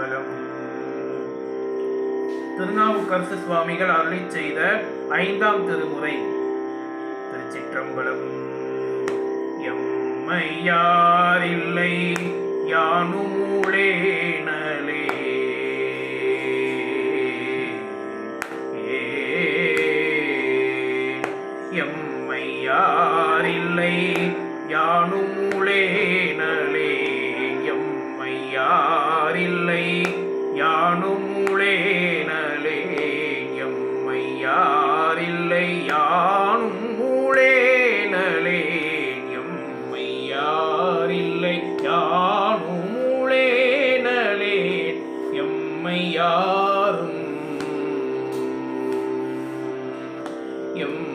திருச்சிற்றம்பலம் திருநாவுக்கரசு சுவாமிகள் அருளி செய்த ஐந்தாம் திருமுறை. திருச்சிற்றம்பலம். எம்மையாரில்லை யானுமூளேனலே எம்மையாரில்லை எம்மையாரில்லை யானுமூளேனலே எம்மையாரில்லை யானுமூளேனலே எம்மையாரும் எம்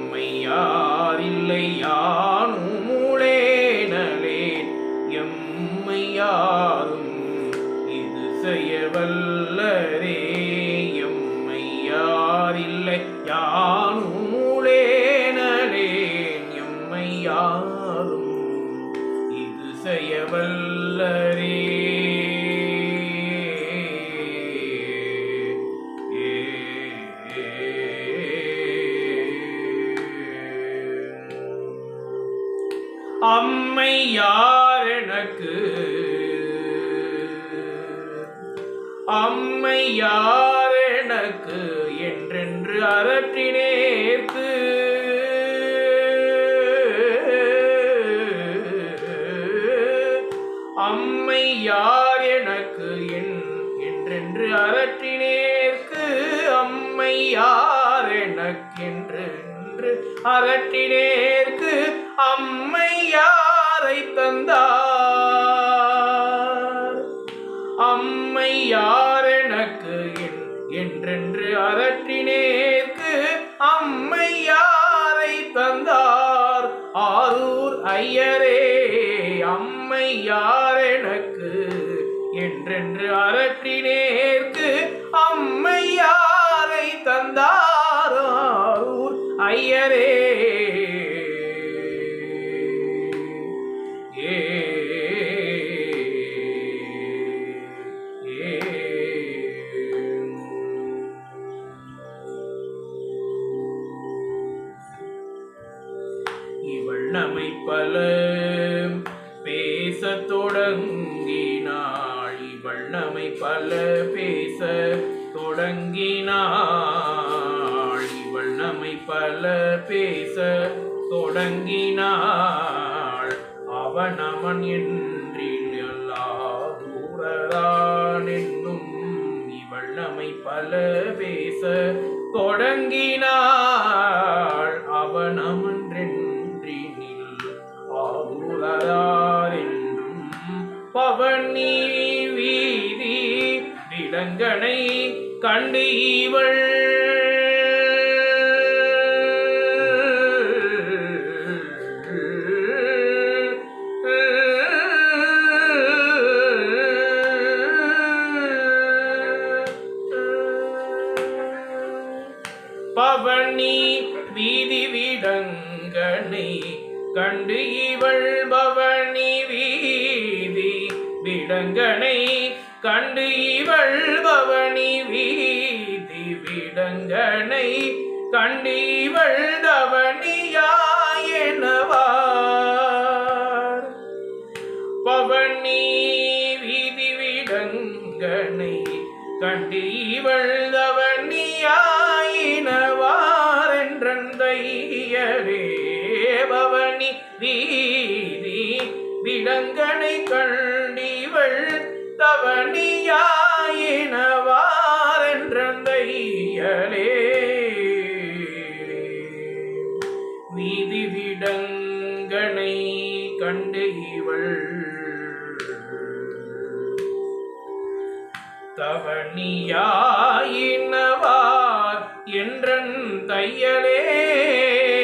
எம்மையாரில்லை யானுமூளேனலேன் எம்மையாரும் இது செய்யவல்லரே. அம்மை யார் எனக்கு? அம்மை யார் எனக்கு? என்றென்று அம்மை யார் எனக்கு என் என்றென்று அரற்றினேற்கு அம்மை யார் எனக்கென்று அரற்றினேற்கு அம்மை யாரை தந்தார்? அம்மை யார் எனக்கு என் என்றென்று அகற்றினேற்கு அம்மை யாரை தந்தார்? ஆரூர் ஐயரே அம்மையார் எனக்கு என்றென்று அகற்றினேற்கு அம்மை இவள் நம்மை பல பேச தொடங்கினாள் இவள் நம்மை பல பேச தொடங்கினாள் இவள் நம்மை பல பேச தொடங்கினாள் அவன் அவன் என்றில் எல்லா தூரதான் என்னும் இவள் நம்மை பல பேச தொடங்கினாள் இளங்கனை கண்டு இவள் பவனி வீதி விடங்கனை கண்டு இவள் பவனி வீதி விடங்கனை கண்டு இவள் பவனி வீதி விடங்கனை கண்டு இவள் தவணியாயனவார் பவனி வீதி விடங்கனை கண்டு இவள் தவணியாயினவார் என்றையரே பவனி வீதி விடங்கனை கண்டிவள் தவணியாயினவாரென்றந்தையரே வீதி விடங்கனை கண்டு இவள். தவணியாயினவார் என்றன் தையலே.